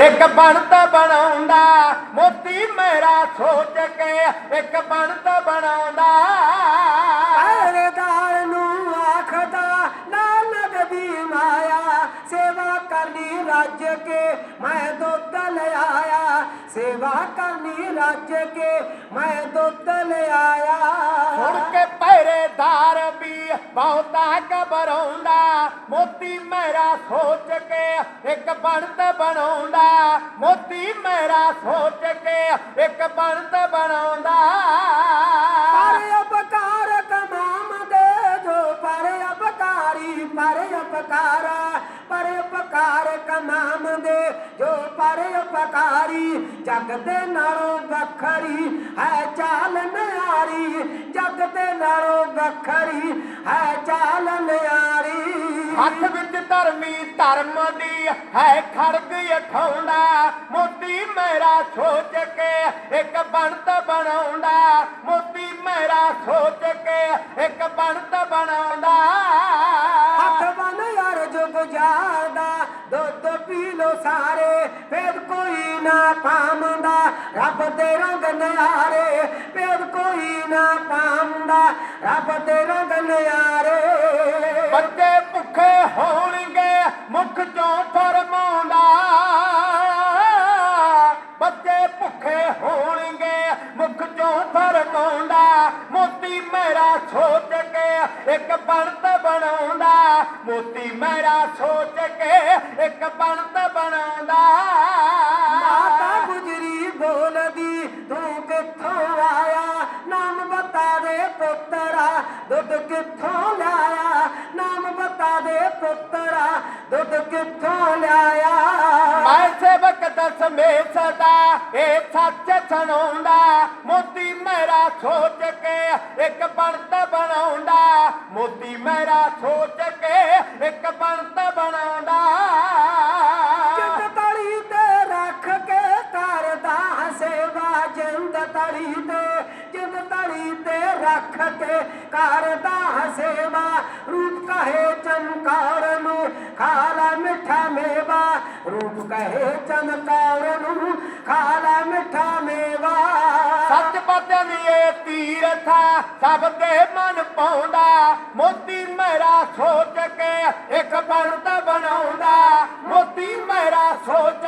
ਇੱਕ ਬਣਤ ਬਣਾਉਂਦਾ ਮੋਤੀ ਮੇਰਾ ਸੋਚ ਕੇ ਇੱਕ ਬਣਤ ਬਣਾਉਂਦਾ। ਪਹਿਰੇਦਾਰ ਨੂੰ ਆਖਦਾ ਨਾਨਕ ਦੀ ਮਾਇਆ ਸੇਵਾ ਕਰਨੀ ਰੱਜ ਕੇ ਮੈਂ ਦੁੱਧ ਲਿਆਇਆ ਸੇਵਾ ਕਰਨੀ ਰੱਜ ਕੇ ਮੈਂ ਦੁੱਧ ਲਿਆਇਆ ਬਹੁਤਾ ਘਬਰਾਉਂਦਾ। ਮੋਤੀ ਮੇਰਾ ਸੋਚ ਕੇ ਇੱਕ ਬਣਤ ਬਣਾਉਂਦਾ। ਮੋਤੀ ਮੇਰਾ ਸੋਚ ਕੇ ਇੱਕ ਬਣਤ ਬਣਾਉਂਦਾ। ਪਰ ਅਪਕਾਰ ਕਮਾਮ ਦੇ ਜੋ, ਪਰ ਅਪਕਾਰੀ, ਪਰ ਅਪਕਾਰ। ਪਰ ਅਪਕਾਰ ਕਮਾਮ ਦੇ ਜੋ, ਪਰ ਅਪਕਾਰੀ। ਜਗ ਦੇ ਨਾਲੋਂ ਵੱਖਰੀ ਹੈ ਚਾਲ ਨਿਆਰੀ। ਜਗ ਦੇ ਨਾਲੋਂ ਵੱਖਰੀ ਹੈ ਚਾਲ ਨਿਆਰੀ। ਹੱਥ ਵਿੱਚ ਧਰਮੀ ਧਰਮ ਦੀ ਹੈ ਖੜਗ ਅਠਾਉਂਦਾ ਮੋਤੀ ਮੇਰਾ ਸੋਚ ਕੇ ਇੱਕ ਬਣਤ ਬਣਾਉਂਦਾ। ਮੋਤੀ ਮੇਰਾ ਸੋਚ ਕੇ ਇੱਕ ਬਣਤ ਬਣਾਉਂਦਾ। ਹੱਥ ਬਨ ਯਾਰ ਜੁਗ ਜਾਦਾ ਦੁੱਧ ਪੀ ਲੋ ਸਾਰੇ ਫੇਰ ਕੋਈ ਨਾ ਪਾਮਦਾ ਰੱਬ ਦੇ ਰੰਗ ਨਿਆਰੇ ਫੇਰ ਕੋਈ ਨਾ ਪਾਉਂਦਾ, ਰੱਬ ਦੇ ਰੰਗ ਨਿਆਰੇ। ਬੱਚੇ ਭੁੱਖੇ ਹੋਣਗੇ, ਮੁਖ ਚੋਂ ਫਰਮਾਉਂਦਾ। ਬੱਚੇ ਭੁੱਖੇ ਹੋਣਗੇ, ਮੁਖ ਚੋਂ ਫਰਮਾਉਂਦਾ। ਮੋਤੀ ਮੇਰਾ ਸੋਚ ਕੇ ਇੱਕ ਬਣਤ ਬਣਾਉਂਦਾ। ਮੋਤੀ ਮੇਰਾ ਸੋਚ ਕੇ ਇੱਕ ਬਣਤ ਬਣਾ ਦੁੱਧ ਕਿੱਥੋਂ ਲਿਆਇਆ? ਨਾਮ ਬਤਾ ਦੇ ਪੁੱਤਰਾ ਦੁੱਧ ਕਿੱਥੋਂ ਲਿਆਇਆ? ਮੈਂ ਸੇਵਕ ਦਸਮੇ ਸਦਾ ਇਹ ਸੱਚ ਸੁਣਾਉਂਦਾ। ਮੋਤੀ ਮੇਰਾ ਸੋਚ ਕੇ ਇੱਕ ਬਣਤ ਬਣਾਉਂਦਾ। ਮੋਤੀ ਮੇਰਾ ਸੋਚ ਕੇ ਇੱਕ ਬਣਤ ਬਣਾਉਂਦਾ। ਜਿੰਦ ਤਲੀ ਤੇ ਰੱਖ ਕੇ ਕਰਦਾ ਸੇਵਾ ਤੜੀ ਤੇ ਜਿੰਦ ਤੜੀ ਤੇ ਰੱਖ ਕੇ ਕਰਦਾ ਹਸੇਵਾ ਰੂਪ ਕਹੇ ਚਮਕਾਰ ਨੂੰ, ਖਾਲਾ ਮਿੱਠਾ ਮੇਵਾ। ਰੂਪ ਕਹੇ ਚਮਕਾਰ ਨੂੰ, ਖਾਲਾ ਮਿੱਠਾ ਮੇਵਾ। ਸੱਚ ਪਤਨ ਇਹ ਤੀਰਥਾ ਸਭ ਦੇ ਮਨ ਪਾਉਂਦਾ। ਮੋਤੀ ਮੇਰਾ ਸੋਚ ਕੇ ਇੱਕ ਬਣਤ ਬਣਾਉਂਦਾ। ਮੋਤੀ ਮੇਰਾ ਸੋਚ